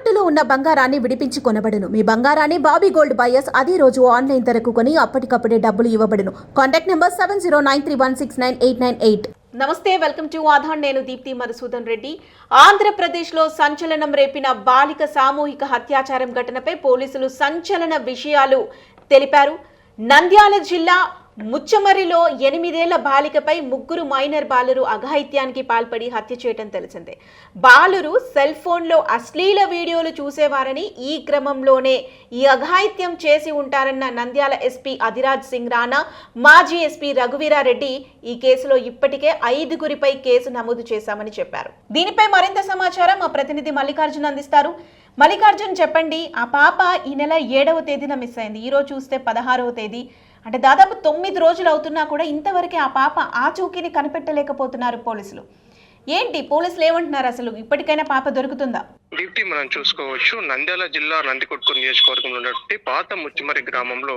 తాకట్టులో ఉన్న బంగారాన్ని విడిపించి కొనబడును. మీ బంగారాన్ని బాబీ గోల్డ్ బయర్స్ అదే రోజు ఆన్లైన్ ధరకు కొని అప్పటికప్పుడే డబ్బులు ఇవ్వబడును. Contact number seven zero nine three one six nine eight nine eight. నమస్తే వెల్కమ్ టు ఆధార్. నేను దీప్తి మధుసూదన్ రెడ్డి. ఆంధ్రప్రదేశ్లో సంచలనం రేపిన బాలిక సామూహిక హత్యాచారం ఘటనపై పోలీసులు సంచలన విషయాలు తెలిపారు. నంద్యాల జిల్లా ముచ్చమరిలో ఎనిమిదేళ్ళ బాలికపై ముగ్గురు మైనర్ బాలురు అఘాయిత్యానికి పాల్పడి హత్య చేయటం తెలిసిందే. బాలురు సెల్ ఫోన్లో అశ్లీల వీడియోలు చూసేవారని ఈ క్రమంలోనే ఈ అఘాయిత్యం చేసి ఉంటారన్న నంద్యాల ఎస్పీ అధిరాజ్ సింగ్ రాణా మాజీ ఎస్పీ రఘువీరారెడ్డి ఈ కేసులో ఇప్పటికే ఐదుగురిపై కేసు నమోదు చేశామని చెప్పారు. దీనిపై మరింత సమాచారం మా ప్రతినిధి మల్లికార్జున్ అందిస్తారు. మల్లికార్జున్ చెప్పండి ఆ పాప ఈ నెల ఏడవ తేదీన మిస్ అయింది. ఈరోజు చూస్తే పదహారవ తేదీ. అంటే దాదాపు తొమ్మిది రోజులు అవుతున్నా కూడా ఇంతవరకే ఆ పాప ఆచూకీని కనిపెట్టలేకపోతున్నారు పోలీసులు. ఏంటి? పోలీసులు ఏమంటున్నారు అసలు? ఇప్పటికైనా పాప దొరుకుతుందా? దీప్తి మనం చూసుకోవచ్చు. నంద్యాల జిల్లా నందికొట్కూరు నియోజకవర్గంలో ఉన్నటువంటి పాత ముచ్చిమరి గ్రామంలో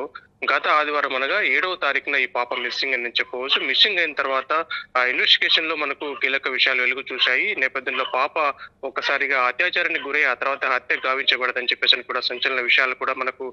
గత ఆదివారం అనగా ఏడవ తారీఖున ఈ పాప మిస్సింగ్ అని చెప్పవచ్చు. మిస్సింగ్ అయిన తర్వాత ఆ ఇన్వెస్టిగేషన్లో మనకు కీలక విషయాలు వెలుగు చూశాయి. నేపథ్యంలో పాప ఒక్కసారిగా అత్యాచారానికి గురై ఆ తర్వాత హత్య గావించబడదని చెప్పేసి కూడా సంచలన విషయాలు కూడా మనకు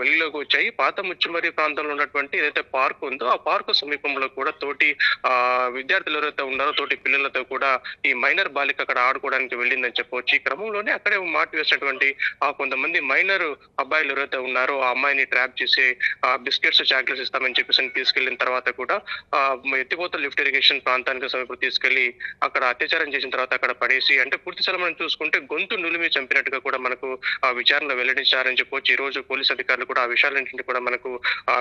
వెలుగులోకి వచ్చాయి. పాత ముచ్చిమరి ప్రాంతంలో ఉన్నటువంటి ఏదైతే పార్క్ ఉందో ఆ పార్క్ సమీపంలో కూడా తోటి ఆ విద్యార్థులు ఎవరైతే ఉన్నారో తోటి పిల్లలతో కూడా ఈ మైనర్ బాలిక అక్కడ ఆడుకోవడానికి వెళ్ళిందని చెప్పవచ్చు. ఈ క్రమంలో క్రమంలోనే అక్కడే మాట వేసినటువంటి ఆ కొంతమంది మైనర్ అబ్బాయిలు ఎవరైతే ఉన్నారో ఆ అమ్మాయిని ట్రాప్ చేసి ఆ బిస్కెట్స్ చాక్లెట్స్ ఇస్తామని చెప్పేసి తీసుకెళ్ళిన తర్వాత కూడా ఆ ఎత్తిపోత లిఫ్ట్ ఇరిగేషన్ ప్రాంతానికి సమీపం తీసుకెళ్ళి అక్కడ అత్యాచారం చేసిన తర్వాత అక్కడ పడేసి అంటే పూర్తి స్థలం మనం చూసుకుంటే గొంతు నులిమి చంపినట్టుగా కూడా మనకు ఆ విచారణలో వెల్లడించారని చెప్పవచ్చు ఈ రోజు పోలీస్ అధికారులు కూడా ఆ విషయాలన్నింటినీ కూడా మనకు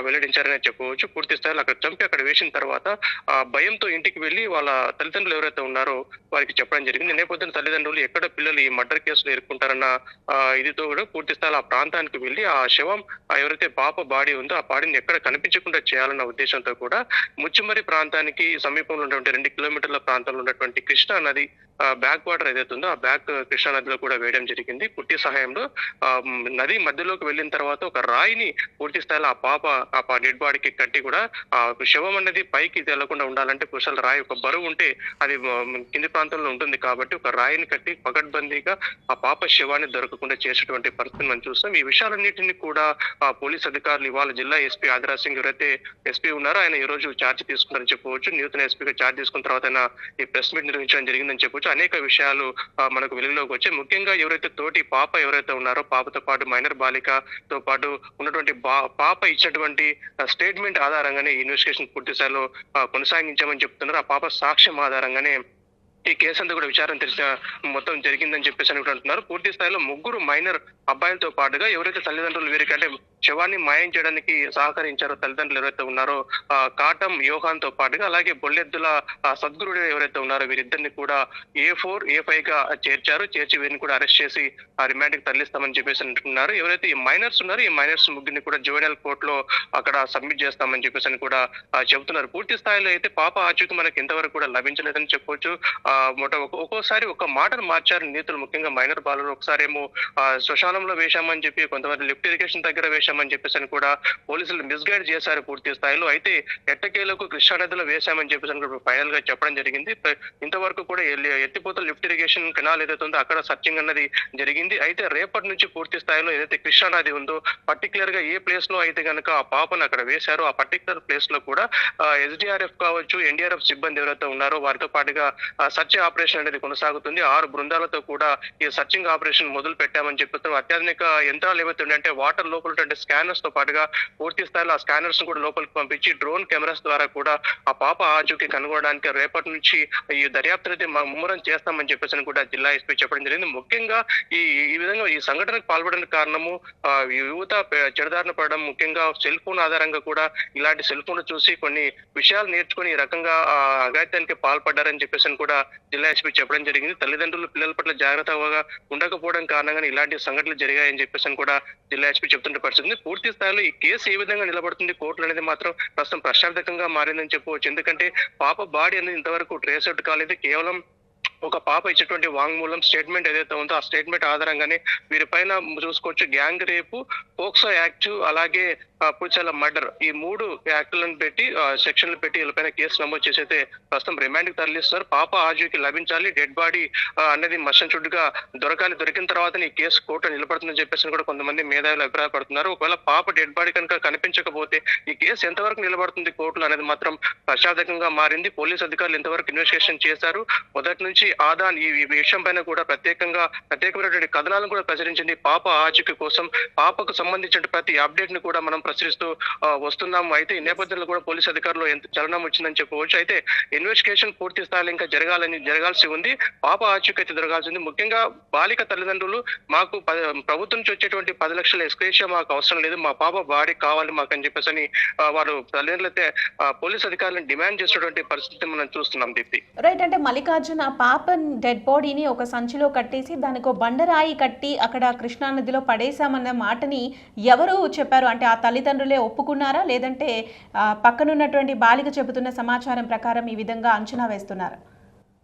వెల్లడించారని చెప్పవచ్చు పూర్తి స్థాయిలో అక్కడ చంపి అక్కడ వేసిన తర్వాత ఆ భయంతో ఇంటికి వెళ్ళి వాళ్ళ తల్లిదండ్రులు ఎవరైతే ఉన్నారో వారికి చెప్పడం జరిగింది. నేపథ్యంలో తల్లిదండ్రులు ఎక్కడ పిల్లలు ఈ మర్డర్ కేసులో ఎదుర్కొంటారన్న ఇదితో కూడా పూర్తి స్థాయిలో ఆ ప్రాంతానికి వెళ్ళి ఆ శవం ఎవరైతే పాప బాడీ ఉందో ఆ బాడీని ఎక్కడ కనిపించకుండా చేయాలన్న ఉద్దేశంతో కూడా ముచ్చుమరి ప్రాంతానికి సమీపంలో ఉన్నటువంటి రెండు కిలోమీటర్ల ప్రాంతంలో ఉన్నటువంటి కృష్ణా నది బ్యాక్ వాటర్ ఏదైతే ఉందో ఆ బ్యాక్ కృష్ణా నదిలో కూడా వేయడం జరిగింది. పుట్టి సహాయంలో ఆ, నది మధ్యలోకి వెళ్ళిన తర్వాత ఒక రాయిని పూర్తి స్థాయిలో ఆ పాప ఆ డెడ్ బాడీకి కట్టి కూడా ఆ శవం అనేది పైకి తెల్లకుండా ఉండాలంటే కుశల రాయి ఒక బరువు ఉంటే అది కింది ప్రాంతంలో ఉంటుంది కాబట్టి ఒక రాయిని కట్టి పకడ్బందీగా ఆ పాప శవాన్ని దొరకకుండా చేసేటువంటి పరిస్థితిని మనం చూస్తాం. ఈ విషయాలన్నింటినీ కూడా ఆ పోలీస్ అధికారులు ఇవాళ జిల్లా ఎస్పీ ఆదిరా సింగ్ ఎవరైతే ఎస్పీ ఉన్నారో ఆయన ఈ రోజు ఛార్జ్ తీసుకున్నారని చెప్పవచ్చు. నూతన ఎస్పీగా ఛార్జ్ తీసుకున్న తర్వాత ఆయన ఈ ప్రెస్ మీట్ నిర్వహించడం జరిగిందని చెప్పవచ్చు. అనేక విషయాలు మనకు వెలుగులోకి వచ్చాయి. ముఖ్యంగా ఎవరైతే తోటి పాప ఎవరైతే ఉన్నారో పాపతో పాటు మైనర్ బాలికతో పాటు ఉన్నటువంటి బా- పాప ఇచ్చినటువంటి స్టేట్మెంట్ ఆధారంగానే ఈ ఇన్వెస్టిగేషన్ పూర్తి స్థాయిలో కొనసాగించామని చెప్తున్నారు. ఆ పాప సాక్ష్యం ఆధారంగానే ఈ కేసు అంతా కూడా విచారణ తెలిసిన మొత్తం జరిగిందని చెప్పేసి అని అంటున్నారు. పూర్తి స్థాయిలో ముగ్గురు మైనర్ అబ్బాయిలతో పాటుగా ఎవరైతే తల్లిదండ్రులు వీరికి అంటే శవాన్ని మాయం చేయడానికి సహకరించారో తల్లిదండ్రులు ఎవరైతే ఉన్నారో కాటం యోహాన్తో పాటుగా అలాగే బొల్లెద్దుల సద్గురుడు ఎవరైతే ఉన్నారో వీరిద్దరిని కూడా ఏ ఫోర్ ఏ ఫైవ్గా చేర్చారు. చేర్చి వీరిని కూడా అరెస్ట్ చేసి ఆ రిమాండ్కి తరలిస్తామని చెప్పేసి అంటున్నారు. ఎవరైతే ఈ మైనర్స్ ఉన్నారో ఈ మైనర్స్ ముగ్గురిని కూడా జువెనల్ కోర్ట్లో అక్కడ సబ్మిట్ చేస్తామని చెప్పేసి అని కూడా చెబుతున్నారు. పూర్తి స్థాయిలో అయితే పాప ఆచూకీ మనకి ఇంతవరకు కూడా లభించలేదని చెప్పొచ్చు. మొట్ట ఒక్కోసారి ఒక మాటను మార్చారు నేతలు ముఖ్యంగా మైనర్ బాలురు ఒకసారి ఏమో శ్మశానంలో వేశామని చెప్పి కొంతమంది లిఫ్ట్ ఇరిగేషన్ దగ్గర వేశామని చెప్పేసి అని కూడా పోలీసులు మిస్గైడ్ చేశారు పూర్తి స్థాయిలో. అయితే ఎట్టకేలకు కృష్ణా నదిలో వేశామని చెప్పేసి అని ఫైనల్గా చెప్పడం జరిగింది. ఇంతవరకు కూడా ఎత్తిపోత లిఫ్ట్ ఇరిగేషన్ కెనాల్ ఏదైతే ఉందో అక్కడ సర్చింగ్ అన్నది జరిగింది. అయితే రేపటి నుంచి పూర్తి స్థాయిలో ఏదైతే కృష్ణా నది ఉందో పర్టికులర్గా ఏ ప్లేస్లో అయితే కనుక ఆ పాపను అక్కడ వేశారో ఆ పర్టికులర్ ప్లేస్లో కూడా ఎస్డిఆర్ఎఫ్ కావచ్చు ఎన్డీఆర్ఎఫ్ సిబ్బంది ఎవరైతే ఉన్నారో వారితో పాటుగా సర్చ్ ఆపరేషన్ అనేది కొనసాగుతుంది. ఆరు బృందాలతో కూడా ఈ సర్చింగ్ ఆపరేషన్ మొదలు పెట్టామని చెప్తున్నారు అత్యాధునిక యంత్రాలు ఏమైతే ఉన్నాయంటే వాటర్ లోపల స్కానర్స్తో పాటుగా పూర్తి స్థాయిలో ఆ స్కానర్స్ కూడా లోపలికి పంపించి డ్రోన్ కెమెరాస్ ద్వారా కూడా ఆ పాప ఆచూకీ కనుగొనడానికి రేపటి నుంచి ఈ దర్యాప్తు అయితే ముమ్మరం చేస్తామని చెప్పేసి అని కూడా జిల్లా ఎస్పీ చెప్పడం జరిగింది. ముఖ్యంగా ఈ ఈ విధంగా ఈ సంఘటనకు పాల్పడడానికి కారణము యువత చెడదారిన పడడం ముఖ్యంగా సెల్ ఫోన్ ఆధారంగా కూడా ఇలాంటి సెల్ ఫోన్ చూసి కొన్ని విషయాలు నేర్చుకుని ఈ రకంగా ఆ, అఘాయిత్యానికి పాల్పడ్డారని చెప్పేసి అని కూడా జిల్లా ఎస్పీ చెప్పడం జరిగింది. తల్లిదండ్రులు పిల్లల పట్ల జాగ్రత్తగా ఉండకపోవడం కారణంగా ఇలాంటి సంఘటనలు జరిగాయని చెప్పేసి అని కూడా జిల్లా ఎస్పీ చెప్తున్న పరిస్థితి పూర్తి స్థాయిలో ఈ కేసు ఏ విధంగా నిలబడుతుంది కోర్టులు అనేది మాత్రం ప్రస్తుతం ప్రశాంతకంగా మారిందని చెప్పవచ్చు. ఎందుకంటే పాప బాడీ అనేది ఇంతవరకు ట్రేస్ అవుట్ కాలేదు. కేవలం ఒక పాప ఇచ్చినటువంటి వాంగ్మూలం స్టేట్మెంట్ ఏదైతే ఉందో ఆ స్టేట్మెంట్ ఆధారంగానే వీరిపైన చూసుకోవచ్చు గ్యాంగ్ రేపు పోక్సో యాక్ట్ అలాగే పుచల మర్డర్ ఈ మూడు యాక్టులను పెట్టి సెక్షన్లు పెట్టి వీళ్ళపైన కేసు నమోదు చేసైతే ప్రస్తుతం రిమాండ్కి తరలిస్తున్నారు పాప ఆజీకి లభించాలి డెడ్ బాడీ అనేది మషన్ చుట్టుగా దొరకాలి. దొరికిన తర్వాత ఈ కేసు కోర్టు నిలబడుతుందని చెప్పేసి కూడా కొంతమంది మేధావులు అభిప్రాయపడుతున్నారు. ఒకవేళ పాప డెడ్ బాడీ కనుక కనిపించకపోతే ఈ కేసు ఎంతవరకు నిలబడుతుంది కోర్టులో అనేది మాత్రం ప్రశాంతకంగా మారింది. పోలీస్ అధికారులు ఇంతవరకు ఇన్వెస్టిగేషన్ చేశారు. మొదటి నుంచి ఆదాన్ ఈ విషయం పైన కూడా ప్రత్యేకంగా ప్రత్యేకమైనటువంటి కథనాలను కూడా ప్రచురించింది పాప ఆచూకీ కోసం. పాపకు సంబంధించిన ప్రతి అప్డేట్ని కూడా మనం ప్రచురిస్తూ వస్తున్నాము అయితే ఈ నేపథ్యంలో కూడా పోలీస్ అధికారులు ఎంత చలనం వచ్చిందని చెప్పవచ్చు. అయితే ఇన్వెస్టిగేషన్ పూర్తి స్థాయిలో ఇంకా జరగాలని జరగాల్సి ఉంది. పాప ఆచూకీ అయితే జరగాల్సి ఉంది. ముఖ్యంగా బాలిక తల్లిదండ్రులు మాకు ప్రభుత్వం నుంచి వచ్చేటువంటి పది లక్షల ఎస్క్రేషియా మాకు అవసరం లేదు. మా పాప బాడీ కావాలి మాకు అని చెప్పేసి అని వారు తల్లిదండ్రులైతే అయితే పోలీస్ అధికారులను డిమాండ్ చేసినటువంటి పరిస్థితి మనం చూస్తున్నాం దీప్తి. రైట్. అంటే మల్లికార్జున పాప పాపన్ డెడ్ బాడీని ఒక సంచిలో కట్టేసి దానికి ఒక బండరాయి కట్టి అక్కడ కృష్ణా నదిలో పడేశామన్న మాటని ఎవరు చెప్పారు. అంటే ఆ తల్లిదండ్రులే ఒప్పుకున్నారా? లేదంటే పక్కనున్నటువంటి బాలిక చెబుతున్న సమాచారం ప్రకారం ఈ విధంగా అంచనా వేస్తున్నారా?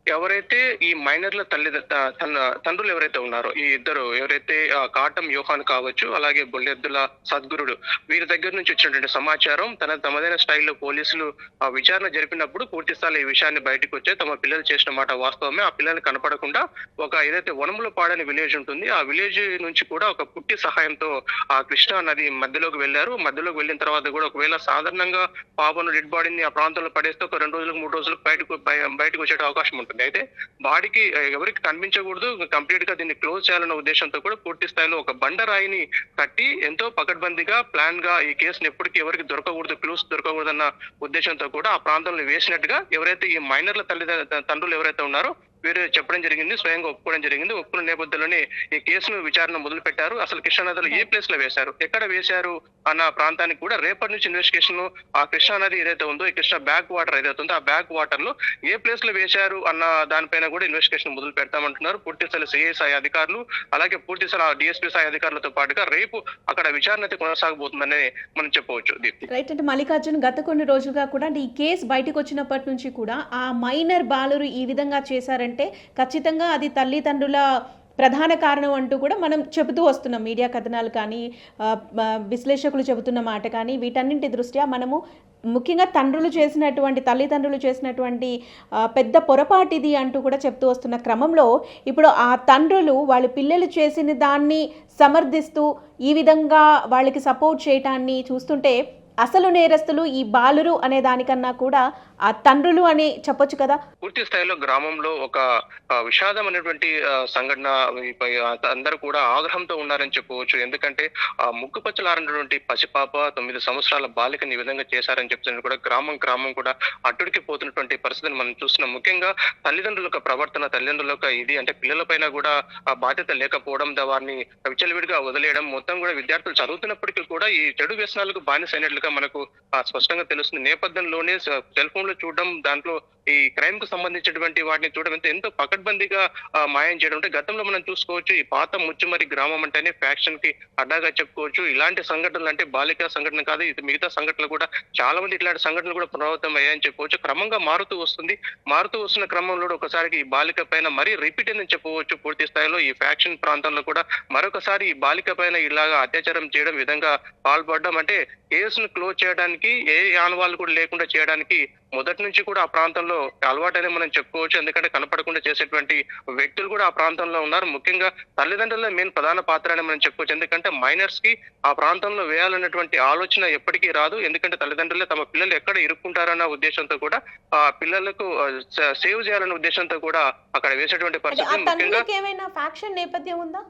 ఎవరైతే ఈ మైనర్ల తల్లి తన తండ్రులు ఎవరైతే ఉన్నారో ఈ ఇద్దరు ఎవరైతే కాటం యోహాన్ కావచ్చు అలాగే బొల్లెద్దుల సద్గురుడు వీరి దగ్గర నుంచి వచ్చినటువంటి సమాచారం తన తమదైన స్టైల్లో పోలీసులు ఆ, విచారణ జరిపినప్పుడు పూర్తి స్థాయిలో ఈ విషయాన్ని బయటకు వచ్చే తమ పిల్లలు చేసిన మాట వాస్తవమే. ఆ పిల్లల్ని కనపడకుండా ఒక ఏదైతే వనముల పాడని విలేజ్ ఉంటుంది ఆ విలేజ్ నుంచి కూడా ఒక పుట్టి సహాయంతో ఆ కృష్ణా నది మధ్యలోకి వెళ్ళారు. మధ్యలోకి వెళ్ళిన తర్వాత కూడా ఒకవేళ సాధారణంగా పాపను డెడ్ బాడీని ఆ ప్రాంతంలో పడేస్తే ఒక రెండు రోజులకు మూడు రోజులకు బయటకు బయ- బయటకు వచ్చే అవకాశం ఉంటుంది. అయితే బాడీకి ఎవరికి కనిపించకూడదు కంప్లీట్గా దీన్ని క్లోజ్ చేయాలన్న ఉద్దేశంతో కూడా పూర్తి స్థాయిలో ఒక బండరాయిని కట్టి ఎంతో పకడ్బందీగా ప్లాన్గా ఈ కేసును ఎప్పటికీ ఎవరికి దొరకకూడదు క్లూస్ దొరకకూడదన్న ఉద్దేశంతో కూడా ఆ ప్రాంతంలో వేసినట్టుగా ఎవరైతే ఈ మైనర్ల తల్లి తండ్రులు ఎవరైతే ఉన్నారో వీరు చెప్పడం జరిగింది స్వయంగా ఒప్పుకోవడం జరిగింది. ఒప్పుకున్న నేపథ్యంలోనే ఈ కేసును విచారణ మొదలు పెట్టారు అసలు కృష్ణానదిలో ఏ ప్లేస్లో వేశారు? ఎక్కడ వేశారు? అన్న ప్రాంతానికి కూడా రేపటి నుంచి ఇన్వెస్టిగేషన్ ఆ కృష్ణానది ఏదైతే ఉందో ఈ కృష్ణ బ్యాక్ వాటర్ ఏదైతే ఉందో ఆ బ్యాక్ వాటర్లో ఏ ప్లేస్లో వేశారు అన్న దానిపైన కూడా ఇన్వెస్టిగేషన్ మొదలు పెడతామంటున్నారు. పూర్తి స్థాయి సిఐ స్థాయి అధికారులు అలాగే పూర్తి స్థాయి డిఎస్పీ స్థాయి అధికారులతో పాటుగా రేపు అక్కడ విచారణ అయితే కొనసాగబోతుందని మనం చెప్పవచ్చు దీప్తి. రైట్ అంటే మల్లికార్జున్ గత కొన్ని రోజులుగా కూడా ఈ కేసు బయటకు వచ్చినప్పటి నుంచి కూడా ఆ మైనర్ బాలురు ఈ విధంగా చేశారంటే ఖచ్చితంగా అది తల్లిదండ్రుల ప్రధాన కారణం అంటూ కూడా మనం చెబుతూ వస్తున్నాం. మీడియా కథనాలు కానీ విశ్లేషకులు చెబుతున్న మాట కానీ వీటన్నింటి దృష్ట్యా మనము ముఖ్యంగా తండ్రులు చేసినటువంటి తల్లిదండ్రులు చేసినటువంటి పెద్ద పొరపాటిది అంటూ కూడా చెప్తూ వస్తున్న క్రమంలో ఇప్పుడు ఆ తండ్రులు వాళ్ళ పిల్లలు చేసిన దాన్ని సమర్థిస్తూ ఈ విధంగా వాళ్ళకి సపోర్ట్ చేయటాన్ని చూస్తుంటే అసలు నేరస్తులు ఈ బాలురు అనే దానికన్నా కూడా ఆ తండ్రులు అని చెప్పొచ్చు కదా. పూర్తి స్థాయిలో గ్రామంలో ఒక విషాదం అనేటువంటి సంఘటన అందరూ కూడా ఆగ్రహంతో ఉన్నారని చెప్పవచ్చు. ఎందుకంటే ఆ ముక్కుపచ్చలారనటువంటి పసిపాప తొమ్మిది సంవత్సరాల బాలికని ఈ విధంగా చేశారని చెప్తున్నారు కూడా గ్రామం గ్రామం కూడా అట్టుడికి పోతున్నటువంటి పరిస్థితిని మనం చూస్తున్నాం. ముఖ్యంగా తల్లిదండ్రుల యొక్క ప్రవర్తన తల్లిదండ్రుల యొక్క ఇది అంటే పిల్లలపైన కూడా ఆ బాధ్యత లేకపోవడం వారిని విచలవిడిగా వదిలేయడం మొత్తం కూడా విద్యార్థులు చదువుతున్నప్పటికీ కూడా ఈ చెడు వ్యసనాలకు బానిసైనట్లుగా ఇంకా మనకు ఆ, స్పష్టంగా తెలుస్తుంది. నేపథ్యంలోనే సెల్ ఫోన్లో చూడడం దాంట్లో ఈ క్రైమ్కు సంబంధించినటువంటి వాటిని చూడడం ఎంతో ఎంతో పకడ్బందీగా మాయం చేయడం అంటే గతంలో మనం చూసుకోవచ్చు ఈ పాత ముచ్చుమరి గ్రామం అంటేనే ఫ్యాక్షన్కి అడ్డాగా చెప్పుకోవచ్చు. ఇలాంటి సంఘటనలు అంటే బాలిక సంఘటన కాదు ఇది మిగతా సంఘటనలు కూడా చాలా మంది ఇట్లాంటి సంఘటనలు కూడా పునరావృతం అయ్యాయని చెప్పవచ్చు. క్రమంగా మారుతూ వస్తుంది. మారుతూ వస్తున్న క్రమంలో ఒకసారి ఈ బాలిక పైన మరీ రిపీట్ అని చెప్పవచ్చు పూర్తి స్థాయిలో. ఈ ఫ్యాక్షన్ ప్రాంతంలో కూడా మరొకసారి ఈ బాలిక పైన ఇలాగా అత్యాచారం చేయడం విధంగా పాల్పడడం అంటే కేసును క్లోజ్ చేయడానికి ఏ ఆనవాళ్ళు కూడా లేకుండా చేయడానికి మొదటి నుంచి కూడా ఆ ప్రాంతంలో అలవాటని మనం చెప్పుకోవచ్చు. ఎందుకంటే కనపడకుండా చేసేటువంటి వ్యక్తులు కూడా ఆ ప్రాంతంలో ఉన్నారు. ముఖ్యంగా తల్లిదండ్రుల మెయిన్ ప్రధాన పాత్ర అని మనం చెప్పుకోవచ్చు. ఎందుకంటే మైనర్స్కి ఆ ప్రాంతంలో వేయాలన్నటువంటి ఆలోచన ఎప్పటికీ రాదు. ఎందుకంటే తల్లిదండ్రులే తమ పిల్లలు ఎక్కడ ఇరుక్కుంటారన్న ఉద్దేశంతో కూడా ఆ పిల్లలకు సేవ్ చేయాలన్న ఉద్దేశంతో కూడా అక్కడ వేసేటువంటి పరిస్థితి ముఖ్యంగా ఏమైనా ఫ్యాక్షన్ నేపథ్యం ఉందా?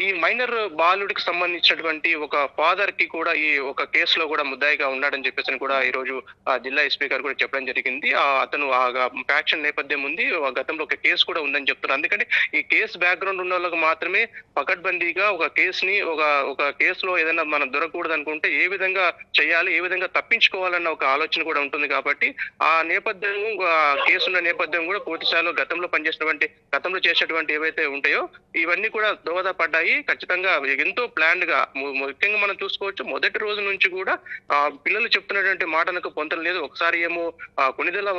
ఈ మైనర్ బాలుడికి సంబంధించినటువంటి ఒక ఫాదర్కి కూడా ఈ ఒక కేసులో కూడా ముద్దాయిగా ఉన్నాడని చెప్పేసి కూడా ఈ రోజు జిల్లా ఎస్పీ గారు కూడా చెప్పడం జరిగింది. ఆ, అతను ఆ ఫ్యాక్షన్ నేపథ్యం ఉంది. ఆ గతంలో ఒక కేసు కూడా ఉందని చెప్తున్నారు. అందుకని ఈ కేసు బ్యాక్గ్రౌండ్ ఉన్న వాళ్ళకి మాత్రమే పకడ్బందీగా ఒక కేసుని ఒక ఒక కేసులో ఏదైనా మనం దొరకకూడదు అనుకుంటే ఏ విధంగా చేయాలి ఏ విధంగా తప్పించుకోవాలన్న ఒక ఆలోచన కూడా ఉంటుంది కాబట్టి ఆ నేపథ్యం కేసు ఉన్న నేపథ్యం కూడా పూర్తిస్థాయిలో గతంలో పనిచేసినటువంటి గతంలో చేసినటువంటి ఏవైతే ఉంటాయో ఇవన్నీ కూడా దోహద జరిగాయి ఖచ్చితంగా ఎంతో ప్లాన్డ్గా ముఖ్యంగా మనం చూసుకోవచ్చు మొదటి రోజు నుంచి కూడా ఆ పిల్లలు చెప్తున్నటువంటి మాటలకు పొంతలు లేదు. ఒకసారి ఏమో ఆ కొనిదెల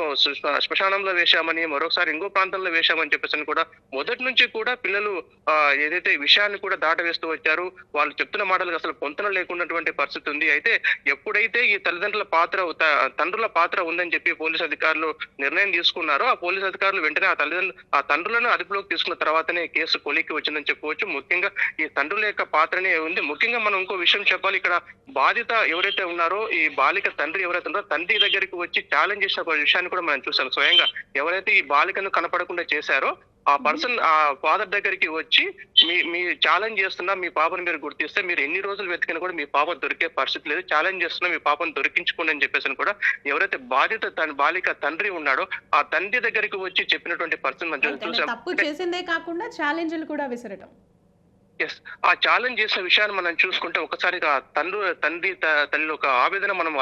శ్మశానంలో వేశామని మరొకసారి ఇంకో ప్రాంతంలో వేశామని చెప్పేసి కూడా మొదటి నుంచి కూడా పిల్లలు ఆ ఏదైతే విషయాన్ని కూడా దాటవేస్తూ వచ్చారు వాళ్ళు చెప్తున్న మాటలకు అసలు పొంతన లేకున్నటువంటి పరిస్థితి ఉంది. అయితే ఎప్పుడైతే ఈ తల్లిదండ్రుల పాత్ర త- తండ్రుల పాత్ర ఉందని చెప్పి పోలీసు అధికారులు నిర్ణయం తీసుకున్నారో ఆ పోలీసు అధికారులు వెంటనే ఆ తల్లిదండ్రులు ఆ తండ్రులను అదుపులోకి తీసుకున్న తర్వాతనే కేసు కొలిక్కి వచ్చిందని చెప్పుకోవచ్చు. ముఖ్యంగా ఈ తండ్రుల యొక్క పాత్రనే ఉంది. ముఖ్యంగా మనం ఇంకో విషయం చెప్పాలి. ఇక్కడ బాధిత ఎవరైతే ఉన్నారో ఈ బాలిక తండ్రి ఎవరైతే ఉన్నారో తండ్రి దగ్గరికి వచ్చి ఛాలెంజ్ చేసిన ఒక విషయాన్ని కూడా మనం చూసాం. స్వయంగా ఎవరైతే ఈ బాలికను కనపడకుండా చేశారో ఆ పర్సన్ ఆ ఫాదర్ దగ్గరికి వచ్చి మీ మీ ఛాలెంజ్ చేస్తున్నా మీ పాపను మీరు గుర్తిస్తే మీరు ఎన్ని రోజులు వెతికినా కూడా మీ పాప దొరికే పరిస్థితి లేదు. ఛాలెంజ్ చేస్తున్నా మీ పాపను దొరికించుకోండి అని చెప్పేసి కూడా ఎవరైతే బాధిత తన బాలిక తండ్రి ఉన్నాడో ఆ తండ్రి దగ్గరికి వచ్చి చెప్పినటువంటి పర్సన్ మనం చూసాం. తప్పు చేసిందే కాకుండా ఛాలెంజ్లు కూడా విసరటం. ఎస్ ఆ ఛాలెంజ్ చేసిన విషయాన్ని మనం చూసుకుంటే ఒకసారి తండ్రి తండ్రి తల్లి ఒక ఆవేదన మనం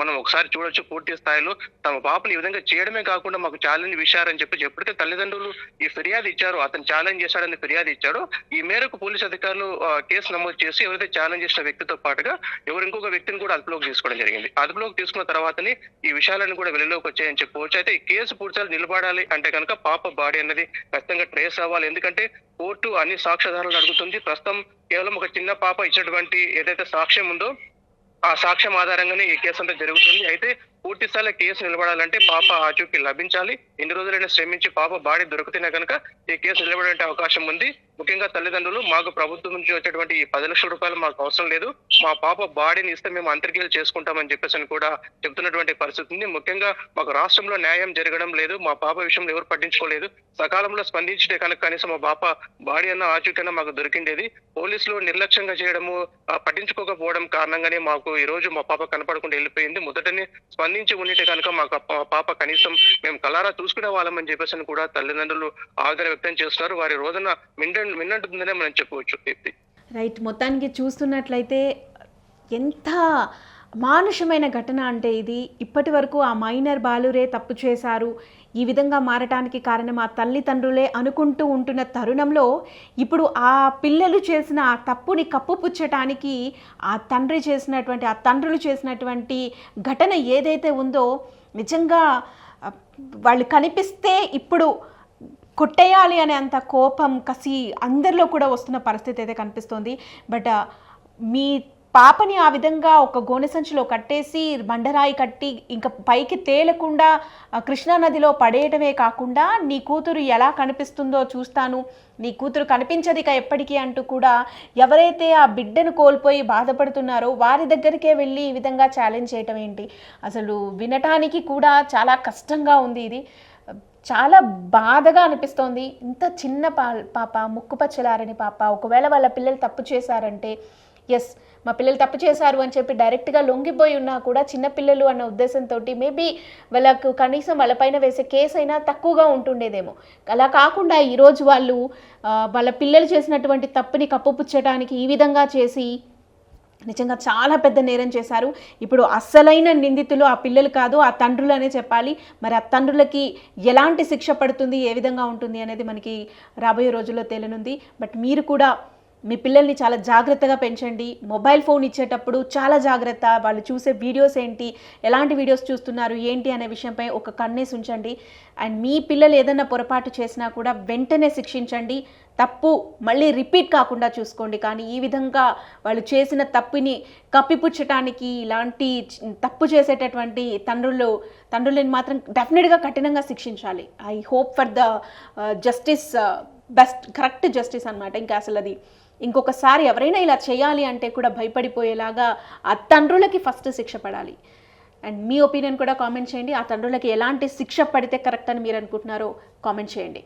మనం ఒకసారి చూడొచ్చు పూర్తి స్థాయిలో. తమ పాపను ఈ విధంగా చేయడమే కాకుండా మాకు ఛాలెంజ్ విషయారని చెప్పి ఎప్పటికే తల్లిదండ్రులు ఈ ఫిర్యాదు ఇచ్చారు. అతను ఛాలెంజ్ చేశాడని ఫిర్యాదు ఇచ్చాడు. ఈ మేరకు పోలీసు అధికారులు కేసు నమోదు చేసి ఎవరైతే ఛాలెంజ్ చేసిన వ్యక్తితో పాటుగా ఎవరు ఇంకొక వ్యక్తిని కూడా అదుపులోకి తీసుకోవడం జరిగింది. అదుపులోకి తీసుకున్న తర్వాతనే ఈ విషయాలను కూడా వెలుగులోకి వచ్చాయని చెప్పవచ్చు అయితే ఈ కేసు పూర్తిగా నిలబడాలి అంటే కనుక పాప బాడీ అనేది ఖచ్చితంగా ట్రేస్ అవ్వాలి. ఎందుకంటే కోర్టు అన్ని సాక్ష్యాధారాలు అడుగుతుంది. ప్రస్తుతం కేవలం ఒక చిన్న పాప ఇచ్చినటువంటి ఏదైతే సాక్ష్యం ఉందో ఆ సాక్ష్యం ఆధారంగానే ఈ కేసు అంతా జరుగుతుంది. అయితే పూర్తి స్థాయిలో కేసు నిలబడాలంటే పాప ఆచూకీ లభించాలి. ఎన్ని రోజులైనా శ్రమించి పాప బాడీ దొరికితేనే కనుక ఈ కేసు నిలబడే అవకాశం ఉంది. ముఖ్యంగా తల్లిదండ్రులు మాకు ప్రభుత్వం నుంచి వచ్చేటువంటి ఈ పది లక్షల రూపాయలు మాకు అవసరం లేదు. మా పాప బాడీని ఇస్తే మేము అంతర్క్రియలు చేసుకుంటామని చెప్పేసి అని కూడా చెప్తున్నటువంటి పరిస్థితి ఉంది. ముఖ్యంగా మాకు రాష్ట్రంలో న్యాయం జరగడం లేదు. మా పాప విషయంలో ఎవరు పట్టించుకోలేదు. సకాలంలో స్పందించితే కనుక కనీసం మా పాప బాడీ అన్న ఆచూకైనా మాకు దొరికిండేది. పోలీసులు నిర్లక్ష్యంగా చేయడము పట్టించుకోకపోవడం కారణంగానే మాకు ఈ రోజు మా పాప కనపడకుండా వెళ్ళిపోయింది. మొదటనే స్పందించి ఉంటే కనుక మా పాప కనీసం మేము కలారా చూసుకునే వాళ్ళమని చెప్పేసి అని కూడా తల్లిదండ్రులు ఆవేదన వ్యక్తం చేస్తున్నారు. వారి రోజున మిండ మిన్నంటుందనే మనం చెప్పవచ్చు. దీప్తి రైట్ మొత్తానికి చూస్తున్నట్లయితే ఎంత మానుషమైన ఘటన అంటే ఇది. ఇప్పటి వరకు ఆ మైనర్ బాలురే తప్పు చేశారు. ఈ విధంగా మారటానికి కారణం ఆ తల్లిదండ్రులే అనుకుంటూ ఉంటున్న తరుణంలో ఇప్పుడు ఆ పిల్లలు చేసిన ఆ తప్పుని కప్పుపుచ్చటానికి ఆ తండ్రి చేసినటువంటి ఆ తండ్రులు చేసినటువంటి ఘటన ఏదైతే ఉందో నిజంగా వాళ్ళు కనిపిస్తే ఇప్పుడు కొట్టేయాలి అనే అంత కోపం కసి అందరిలో కూడా వస్తున్న పరిస్థితి అయితే కనిపిస్తోంది. బట్ మీ పాపని ఆ విధంగా ఒక గోనె సంచిలో కట్టేసి బండరాయి కట్టి ఇంకా పైకి తేలకుండా కృష్ణానదిలో కృష్ణా నదిలో పడేయటమే కాకుండా నీ కూతురు ఎలా కనిపిస్తుందో చూస్తాను. నీ కూతురు కనిపించదిక ఎప్పటికీ అంటూ కూడా ఎవరైతే ఆ బిడ్డను కోల్పోయి బాధపడుతున్నారో వారి దగ్గరికే వెళ్ళి ఈ విధంగా ఛాలెంజ్ చేయటం ఏంటి? అసలు వినటానికి కూడా చాలా కష్టంగా ఉంది ఇది. చాలా బాధగా అనిపిస్తోంది. ఇంత చిన్న పా పాప ముక్కుపచ్చలారని పాప ఒకవేళ వాళ్ళ పిల్లలు తప్పు చేశారంటే ఎస్ మా పిల్లలు తప్పు చేశారు అని చెప్పి డైరెక్ట్గా లొంగిపోయి ఉన్నా కూడా చిన్నపిల్లలు అన్న ఉద్దేశంతో మేబీ వాళ్ళకు కనీసం వాళ్ళపైన వేసే కేసు అయినా తక్కువగా ఉంటుండేదేమో. అలా కాకుండా ఈరోజు వాళ్ళు వాళ్ళ పిల్లలు చేసినటువంటి తప్పుని కప్పుపుచ్చడానికి ఈ విధంగా చేసి నిజంగా చాలా పెద్ద నేరం చేశారు. ఇప్పుడు అస్సలైన నిందితులు ఆ పిల్లలు కాదు ఆ తండ్రులు అనే చెప్పాలి. మరి ఆ తండ్రులకి ఎలాంటి శిక్ష పడుతుంది ఏ విధంగా ఉంటుంది అనేది మనకి రాబోయే రోజుల్లో తేలనుంది. బట్ మీరు కూడా మీ పిల్లల్ని చాలా జాగ్రత్తగా పెంచండి. మొబైల్ ఫోన్ ఇచ్చేటప్పుడు చాలా జాగ్రత్త. వాళ్ళు చూసే వీడియోస్ ఏంటి? ఎలాంటి వీడియోస్ చూస్తున్నారు? ఏంటి? అనే విషయంపై ఒక కన్నేసి ఉంచండి. అండ్ మీ పిల్లలు ఏదైనా పొరపాటు చేసినా కూడా వెంటనే శిక్షించండి. తప్పు మళ్ళీ రిపీట్ కాకుండా చూసుకోండి. కానీ ఈ విధంగా వాళ్ళు చేసిన తప్పుని కప్పిపుచ్చటానికి ఇలాంటి తప్పు చేసేటటువంటి తండ్రులు తండ్రులను మాత్రం డెఫినెట్గా కఠినంగా శిక్షించాలి. I hope for the justice best correct justice అనమాట ఇంకా అసలు అది ఇంకొకసారి ఎవరైనా ఇలా చేయాలి అంటే కూడా భయపడిపోయేలాగా ఆ తండ్రులకి ఫస్ట్ శిక్ష పడాలి. అండ్ మీ ఒపీనియన్ కూడా కామెంట్ చేయండి. ఆ తండ్రులకి ఎలాంటి శిక్ష పడితే కరెక్ట్ అని మీరు అనుకుంటున్నారో కామెంట్ చేయండి.